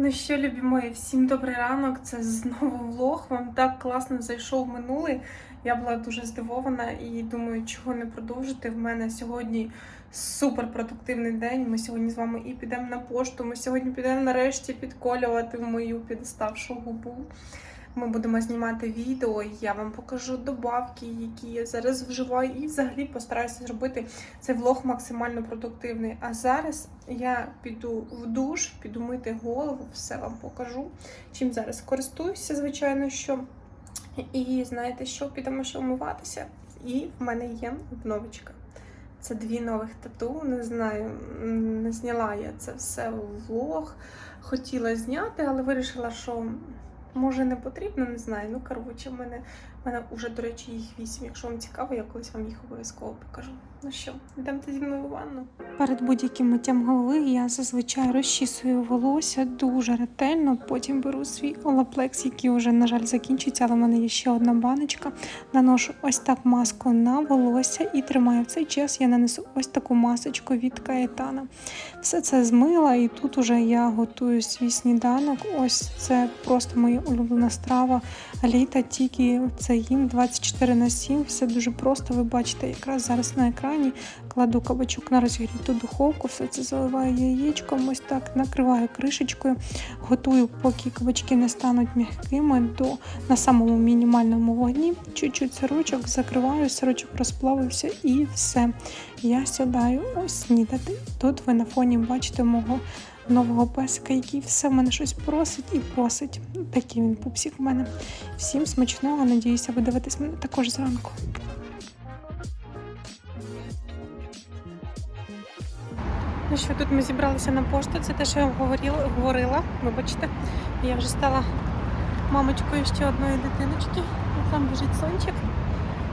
Ну що, любі мої, всім добрий ранок. Це знову влог. Вам так класно зайшов минулий. Я була дуже здивована і думаю, чого не продовжити. В мене сьогодні супер продуктивний день. Ми сьогодні з вами і підемо на пошту. Ми сьогодні підемо нарешті підколювати мою підставшу губу. Ми будемо знімати відео, і я вам покажу добавки, які я зараз вживаю, і взагалі постараюся зробити цей влог максимально продуктивний. А зараз я піду в душ, піду мити голову, все вам покажу. Чим зараз користуюся, звичайно, що. І знаєте що, підемо ще вмиватися. І в мене є обновочка. Це дві нових тату. Не знаю, не зняла я це все в влог. Хотіла зняти, але вирішила, що може не потрібно, не знаю. Ну, коротше, в мене, в мене вже, до речі, їх вісім. Якщо вам цікаво, я колись вам їх обов'язково покажу. Ну що, йдемте зі мною у ванну. Перед будь-яким миттям голови я зазвичай розчісую волосся дуже ретельно. Потім беру свій олаплекс, який вже, на жаль, закінчується, але в мене є ще одна баночка. Наношу ось так маску на волосся і тримаю в цей час. Я нанесу ось таку масочку від Каетана. Все це змила, і тут уже я готую свій сніданок. Ось це просто моя улюблена страва. Літа тільки це їм 24 на 7. Все дуже просто. Ви бачите, якраз зараз на екрані кладу кабачок на розігріту духовку, все це заливаю яєчком, ось так накриваю кришечкою, готую, поки кабачки не стануть м'якими до на самому мінімальному вогні. Чуть-чуть сирочок закриваю, сирочок розплавився і все. Я сідаю ось снідати. Тут ви на фоні бачите мого нового песика, який все в мене щось просить і просить. Такий він пупсик в мене. Всім смачного, надіюся, ви дивитесь мене також зранку. Ну що, тут ми зібралися на пошту, це те, що я говорила, говорила. Вибачте, я вже стала мамочкою ще одної дитиночки. Там лежить сончик.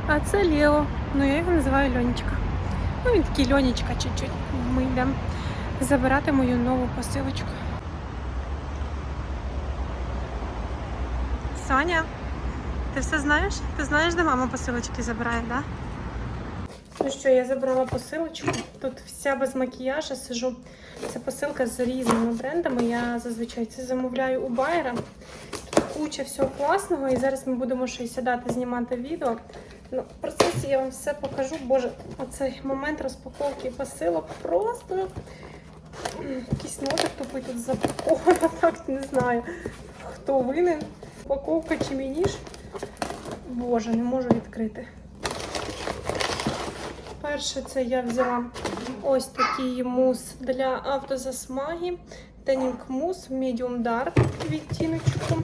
А це Лео. Ну я його називаю Льонечка. Ну він такий Льонечка чуть-чуть. Ми йдемо забирати мою нову посилочку. Соня, ти все знаєш? Ти знаєш, де мама посилочки забирає, так? Да? Ну що, я забрала посилочку. Тут вся без макіяжу сижу. Це посилка з різними брендами. Я зазвичай це замовляю у Байера. Тут куча всього класного, і зараз ми будемо ще й сідати знімати відео. Ну, в процесі я вам все покажу. Боже, оцей момент розпаковки посилок просто якийсь нотик тупий тут запаковано, так не знаю. Хто винен? Упаковка чи мені ж? Боже, не можу відкрити. Перше, це я взяла ось такий мус для автозасмаги. Тенінг мус Medium Dark відтіночку.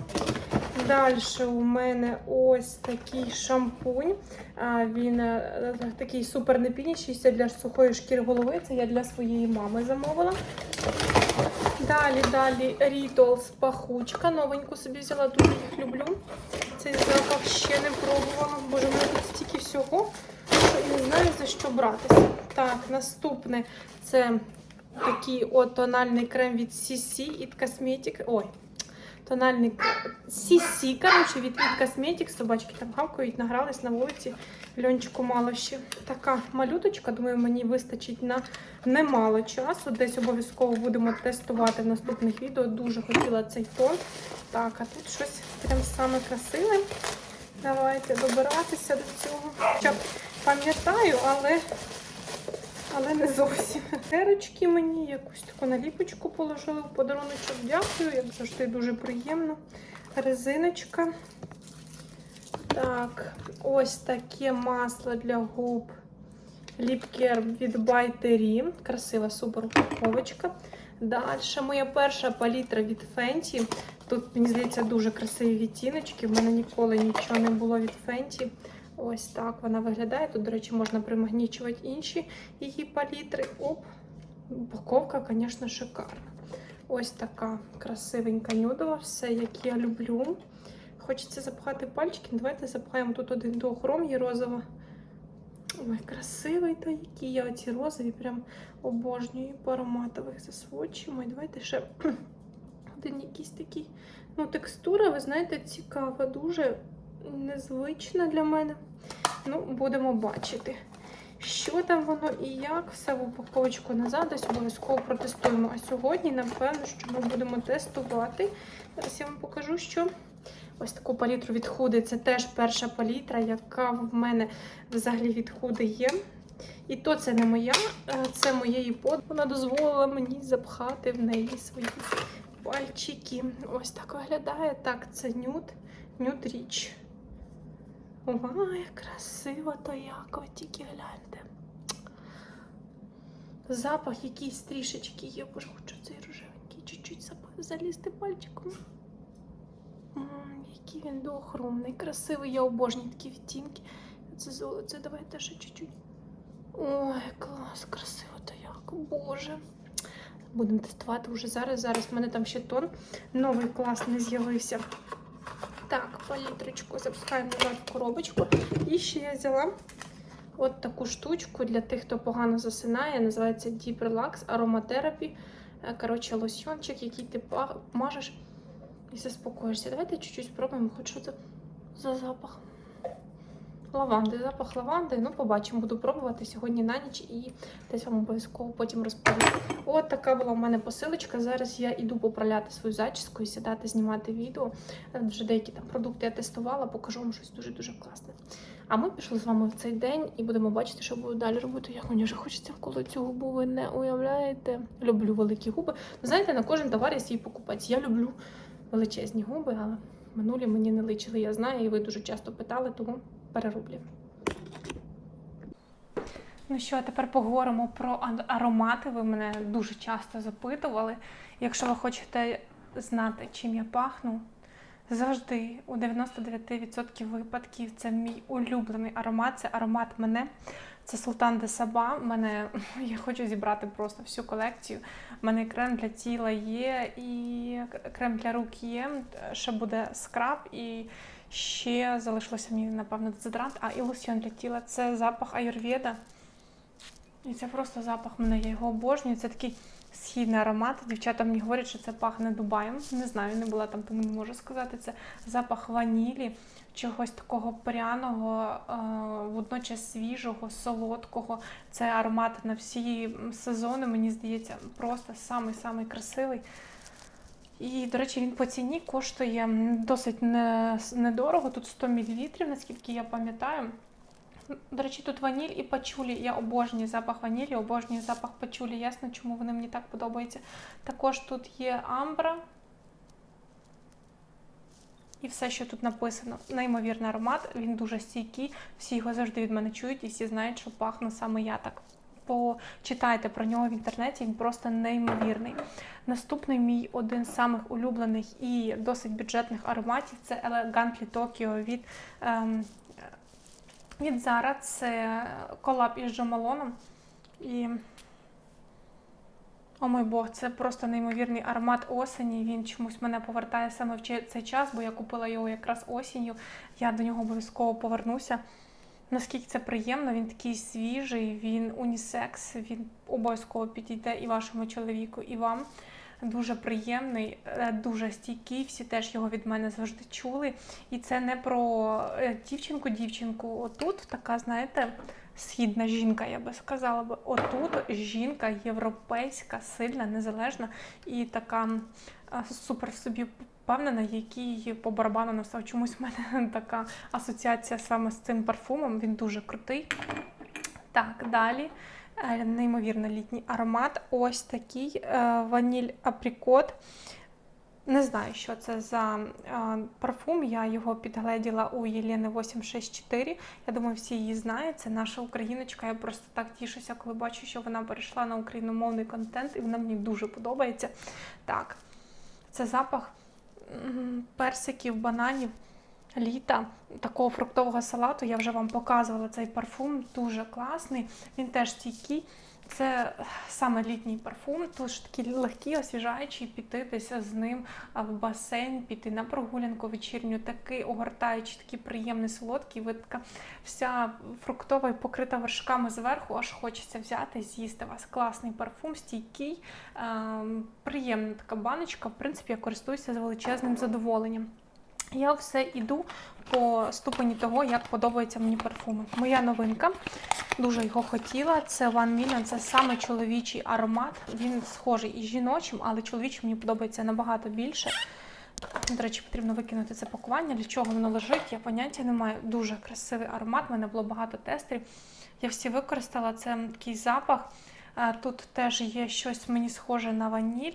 Далі у мене ось такий шампунь. Він е, такий супер непініший для сухої шкіри голови. Це я для своєї мами замовила. Далі, далі Rituals пахучка. Новеньку собі взяла, дуже їх люблю. Цей запах ще не пробувала. Боже, у мене тут стільки всього що і не знаю за що братися. Так, наступне це такий от тональний крем від CC It Cosmetic. Ой, тональний CC, коротше, від It Cosmetic. Собачки там гавкають, награлись на вулиці. Льончику мало ще. Така малюточка, думаю, мені вистачить на немало часу. Десь обов'язково будемо тестувати в наступних відео. Дуже хотіла цей тон. Так, а тут щось прям саме красиве. Давайте добиратися до цього. Хоча пам'ятаю, але але не зовсім. Терочки мені якусь таку наліпочку положили в подаруночок. Дякую, як завжди дуже приємно. Резиночка. Так, ось таке масло для губ. Ліпкер від Байтері. Красива супер упаковочка. Далі моя перша палітра від Fenty. Тут, мені здається, дуже красиві відтіночки. В мене ніколи нічого не було від Fenty. Ось так вона виглядає. Тут, до речі, можна примагнічувати інші її палітри. Оп, упаковка, звісно, шикарна. Ось така красивенька нюдова, все, як я люблю. Хочеться запхати пальчики. Давайте запхаємо тут один до хром є розова. Ой, красивий та які я оці розові прям обожнюю по ароматових засвочимо. І давайте ще один якийсь такий. Ну, текстура, ви знаєте, цікава, дуже незвична для мене. Ну, будемо бачити. що там воно і як. Все в упаковочку назад, десь обов'язково протестуємо. А сьогодні, напевно, що ми будемо тестувати. Зараз я вам покажу, що. Ось таку палітру від. Це теж перша палітра, яка в мене взагалі від є. І то це не моя, е, це моєї подруги. Вона дозволила мені запхати в неї свої пальчики. Ось так виглядає. Так, це нюд, нюд річ. Ой, красиво то як, тільки гляньте. Запах якийсь трішечки є, боже, хочу цей рожевенький, чуть-чуть залізти пальчиком. М, який він доохромний, красивий, я обожнюю такі відтінки. Це золоце, давайте ще чуть-чуть. Ой, клас, красиво то як, боже. Будемо тестувати вже зараз. Зараз в мене там ще тон новий класний з'явився. Так, палітрочку запускаємо назад в коробочку. І ще я взяла от таку штучку для тих, хто погано засинає. Називається Deep Relax Aromatherapy. Е, Коротше, лосьончик, який ти мажеш і заспокоїшся. Давайте чуть-чуть спробуємо, хоч що це за запах. Лаванди, запах лаванди. Ну, побачимо, буду пробувати сьогодні на ніч і десь вам обов'язково потім розповім. От така була у мене посилочка. Зараз я іду поправляти свою зачіску і сідати, знімати відео. Вже деякі там продукти я тестувала, покажу вам щось дуже-дуже класне. А ми пішли з вами в цей день і будемо бачити, що буду далі робити. Як мені вже хочеться вколо цю губу, ви не уявляєте. Люблю великі губи. Ви знаєте, на кожен товар є свій покупець. Я люблю величезні губи, але минулі мені не личили, я знаю, і ви дуже часто питали, тому перероблю. Ну що, тепер поговоримо про аромати. Ви мене дуже часто запитували. Якщо ви хочете знати, чим я пахну, завжди у 99% випадків це мій улюблений аромат. Це аромат мене. Це Султан де Саба. Мене я хочу зібрати просто всю колекцію. У мене крем для тіла є, і крем для рук є. Ще буде скраб, і ще залишилося мені, напевно, дезодорант, а і для тіла. Це запах аюрведа. І це просто запах мене, я його обожнюю. Це такий східний аромат. Дівчата мені говорять, що це пахне Дубаєм. Не знаю, не була там, тому не можу сказати. Це запах ванілі, чогось такого пряного, е, водночас свіжого, солодкого. Це аромат на всі сезони, мені здається, просто самий-самий красивий. І, до речі, він по ціні коштує досить не, недорого. Тут 100 мл, наскільки я пам'ятаю. До речі, тут ваніль і пачулі. Я обожнюю запах ванілі, обожнюю запах пачулі. Ясно, чому вони мені так подобаються. Також тут є амбра. І все, що тут написано. Неймовірний аромат, він дуже стійкий. Всі його завжди від мене чують і всі знають, що пахну саме я так. Почитайте про нього в інтернеті, він просто неймовірний. Наступний мій один з самих улюблених і досить бюджетних ароматів це Elegantly Tokyo від ем, від Zara. Це колаб із Джомалоном. І, о мой Бог, це просто неймовірний аромат осені. Він чомусь мене повертає саме в цей час, бо я купила його якраз осінню. Я до нього обов'язково повернуся. Наскільки це приємно, він такий свіжий, він унісекс, він обов'язково підійде і вашому чоловіку, і вам. Дуже приємний, е, дуже стійкий. Всі теж його від мене завжди чули. І це не про е, дівчинку-дівчинку. Отут така, знаєте, східна жінка, я би сказала би. Отут жінка європейська, сильна, незалежна і така е, супер в собі впевнена, який по барабану настав. Чомусь в мене така асоціація саме з цим парфумом. Він дуже крутий. Так, далі. Е, Неймовірно літній аромат. Ось такий е, ваніль априкот. Не знаю, що це за е, парфум. Я його підгледіла у Єлени 864. Я думаю, всі її знають. Це наша україночка. Я просто так тішуся, коли бачу, що вона перейшла на україномовний контент, і вона мені дуже подобається. Так, це запах персиків, бананів. Літа такого фруктового салату я вже вам показувала цей парфум, дуже класний. Він теж стійкий. Це саме літній парфум, тож такий легкий, освіжаючий, піти десь з ним в басейн, піти на прогулянку вечірню, такий огортаючий, такий приємний солодкий. Ви вся фруктова і покрита вершками зверху, аж хочеться взяти, з'їсти вас. Класний парфум, стійкий, ем, приємна така баночка. В принципі, я користуюся з величезним задоволенням. Я все іду по ступені того, як подобаються мені парфуми. Моя новинка Дуже його хотіла. Це One Million, це саме чоловічий аромат. Він схожий із жіночим, але чоловічий мені подобається набагато більше. До речі, потрібно викинути це пакування. Для чого воно лежить? Я поняття не маю. Дуже красивий аромат. У мене було багато тестерів. Я всі використала. Це такий запах. Е, Тут теж є щось мені схоже на ваніль,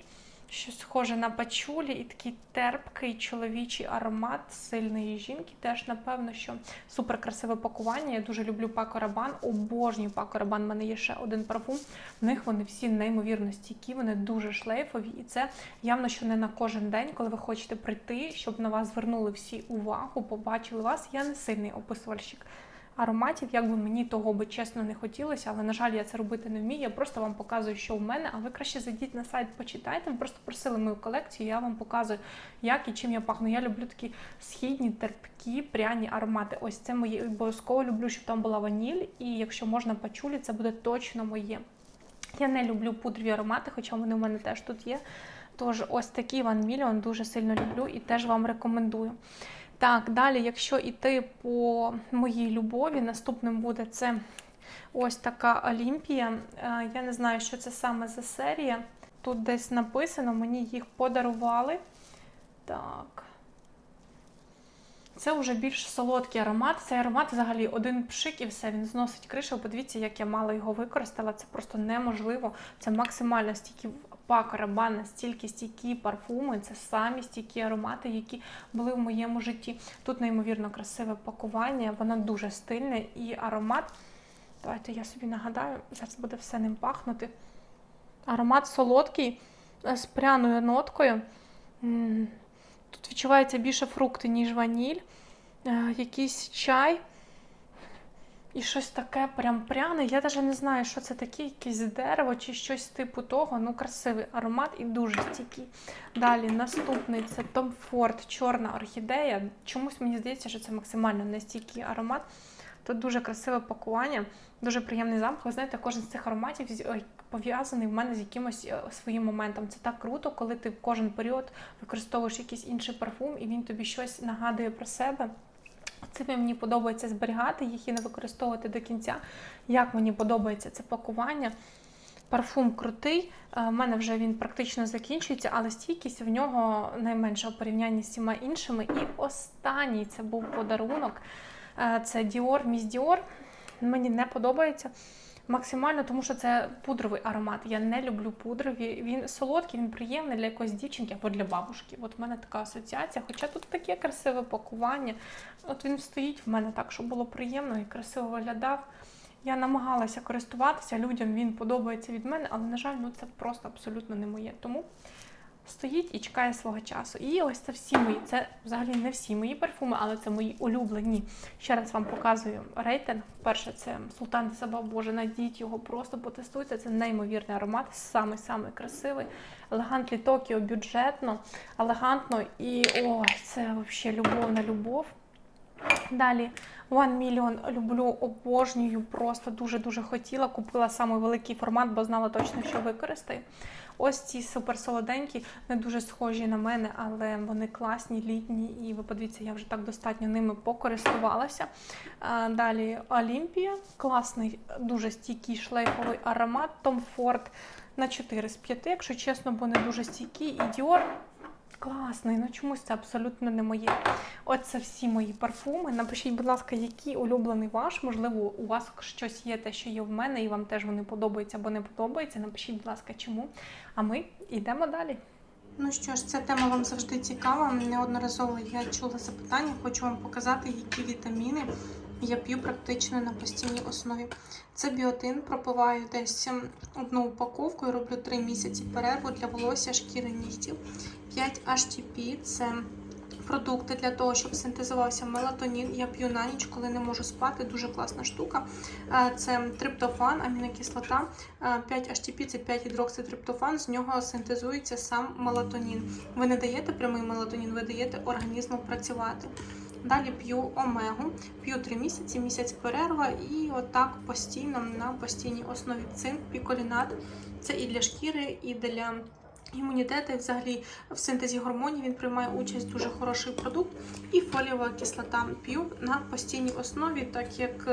щось схоже на пачулі і такий терпкий чоловічий аромат сильної жінки. Теж, напевно, що супер красиве пакування. Я дуже люблю Пако Рабан, обожнюю Пако Рабан. У мене є ще один парфум. В них вони всі неймовірно стійкі, вони дуже шлейфові, і це явно, що не на кожен день, коли ви хочете прийти, щоб на вас звернули всі увагу, побачили вас. Я не сильний описувальщик ароматів, як би мені того би чесно не хотілося, але на жаль, я це робити не вмію. Я просто вам показую, що в мене. А ви краще зайдіть на сайт, почитайте. Ви просто просили мою колекцію. Я вам показую, як і чим я пахну. Я люблю такі східні, терпкі, пряні аромати. Ось це мої обов'язково люблю, щоб там була ваніль. І якщо можна пачулі, це буде точно моє. Я не люблю пудрові аромати, хоча вони у мене теж тут є. Тож ось такий One Million дуже сильно люблю і теж вам рекомендую. Так, далі, якщо йти по моїй любові, наступним буде це ось така Олімпія. Е, Я не знаю, що це саме за серія. Тут десь написано, мені їх подарували. Так. Це вже більш солодкий аромат. Цей аромат взагалі один пшик і все, він зносить кришу. Подивіться, як я мало його використала. Це просто неможливо. Це максимально стійкі пак настільки стійкі парфуми. Це самі стійкі аромати, які були в моєму житті. Тут неймовірно красиве пакування, воно дуже стильне і аромат. Давайте я собі нагадаю, зараз буде все ним пахнути. Аромат солодкий е, з пряною ноткою. Тут відчувається більше фрукти, ніж ваніль. Е, Якийсь чай. І щось таке прям пряне. Я навіть не знаю, що це таке, якесь дерево чи щось типу того. Ну, красивий аромат і дуже стійкий. Далі наступний це Tom Ford Чорна орхідея. Чомусь мені здається, що це максимально нестійкий аромат. Тут дуже красиве пакування, дуже приємний запах. Ви знаєте, кожен з цих ароматів пов'язаний в мене з якимось е, своїм моментом. Це так круто, коли ти в кожен період використовуєш якийсь інший парфум, і він тобі щось нагадує про себе. Цими мені подобається зберігати їх і не використовувати до кінця. Як мені подобається це пакування. Парфум крутий, е, в мене вже він практично закінчується, але стійкість в нього найменша у порівнянні з всіма іншими. І останній це був подарунок. Е, Це Dior Miss Dior. Мені не подобається максимально, тому що це пудровий аромат. Я не люблю пудрові. Він солодкий, він приємний для якоїсь дівчинки або для бабушки. От в мене така асоціація. Хоча тут таке красиве пакування. От він стоїть в мене так, щоб було приємно і красиво виглядав. Я намагалася користуватися, людям він подобається від мене, але, на жаль, ну це просто абсолютно не моє. Тому стоїть і чекає свого часу. І ось це всі мої. Це взагалі не всі мої парфуми, але це мої улюблені. Ще раз вам показую рейтинг. Перше, це Султан Саба, Боже, надіть його, просто потестуйте. Це неймовірний аромат, самий-самий красивий. Елегантний Токіо, бюджетно, елегантно і ой, це взагалі любов на любов. Далі One Million люблю, обожнюю, просто дуже-дуже хотіла. Купила самий великий формат, бо знала точно, що використаю. Ось ці суперсолоденькі, не дуже схожі на мене, але вони класні, літні. І ви подивіться, я вже так достатньо ними покористувалася. Далі Олімпія, класний, дуже стійкий шлейфовий аромат. Tom Ford на 4 з 5, якщо чесно, бо не дуже стійкий. І Dior Класний, ну чомусь це абсолютно не моє. Оце всі мої парфуми. Напишіть, будь ласка, який улюблений ваш. Можливо, у вас щось є те, що є в мене, і вам теж вони подобаються або не подобаються. Напишіть, будь ласка, чому. А ми йдемо далі. Ну що ж, ця тема вам завжди цікава. Неодноразово я чула запитання, хочу вам показати, які вітаміни я п'ю практично на постійній основі. Це біотин, пропиваю десь одну упаковку і роблю 3 місяці перерву для волосся, шкіри, нігтів. 5 HTP – це продукти для того, щоб синтезувався мелатонін. Я п'ю на ніч, коли не можу спати. Дуже класна штука. Е, Це триптофан, амінокислота. Е, 5 HTP – це 5 гідрокситриптофан. З нього синтезується сам мелатонін. Ви не даєте прямий мелатонін, ви даєте організму працювати. Далі п'ю омегу, п'ю 3 місяці, місяць перерва і отак постійно на постійній основі цинк, піколінат. Це і для шкіри, і для імунітету, і взагалі в синтезі гормонів він приймає участь дуже хороший продукт. І фолієва кислота п'ю на постійній основі, так як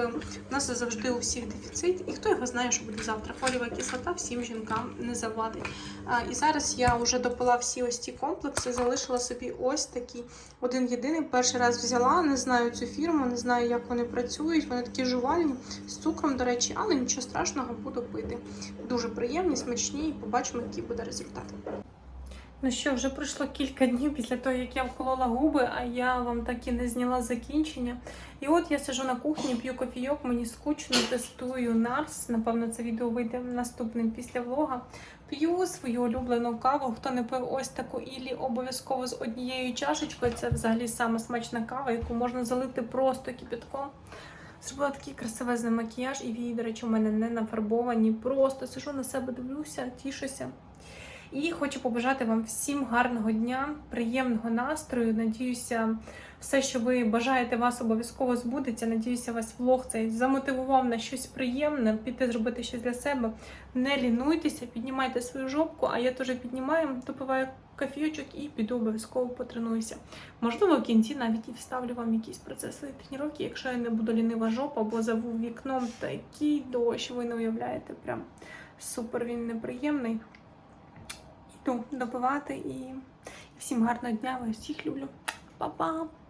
в нас завжди у всіх дефіцит, і хто його знає, що буде завтра. Фолієва кислота всім жінкам не завадить. І зараз я вже допила всі ось ці комплекси, залишила собі ось такі один єдиний. Перший раз взяла, не знаю цю фірму, не знаю, як вони працюють. Вони такі жувальні з цукром, до речі, але нічого страшного буду пити. Дуже приємні, смачні, і побачимо, який буде результат. Ну що, вже пройшло кілька днів після того, як я вколола губи, а я вам так і не зняла закінчення. І от я сижу на кухні, п'ю кофійок, мені скучно, тестую Нарс. Напевно, це відео вийде наступним після влога. П'ю свою улюблену каву. Хто не пив ось таку ілі, обов'язково з однією чашечкою. Це взагалі сама смачна кава, яку можна залити просто кипятком. Зробила такий красивезний макіяж, і вії, до речі, у мене не нафарбовані. Просто сижу на себе, дивлюся, тішуся. І хочу побажати вам всім гарного дня, приємного настрою. Надіюся, все, що ви бажаєте, вас обов'язково збудеться. Надіюся, вас влог цей замотивував на щось приємне, піти зробити щось для себе. Не лінуйтеся, піднімайте свою жопку, а я теж піднімаю, допиваю кофійочок і піду обов'язково потренуюся. Можливо, в кінці навіть і вставлю вам якісь процеси тренування, якщо я не буду лінива жопа, бо заву вікном такий дощ, ви не уявляєте. Прям супер він неприємний. Йду допивати і всім гарного дня, вас всіх люблю. Па-па!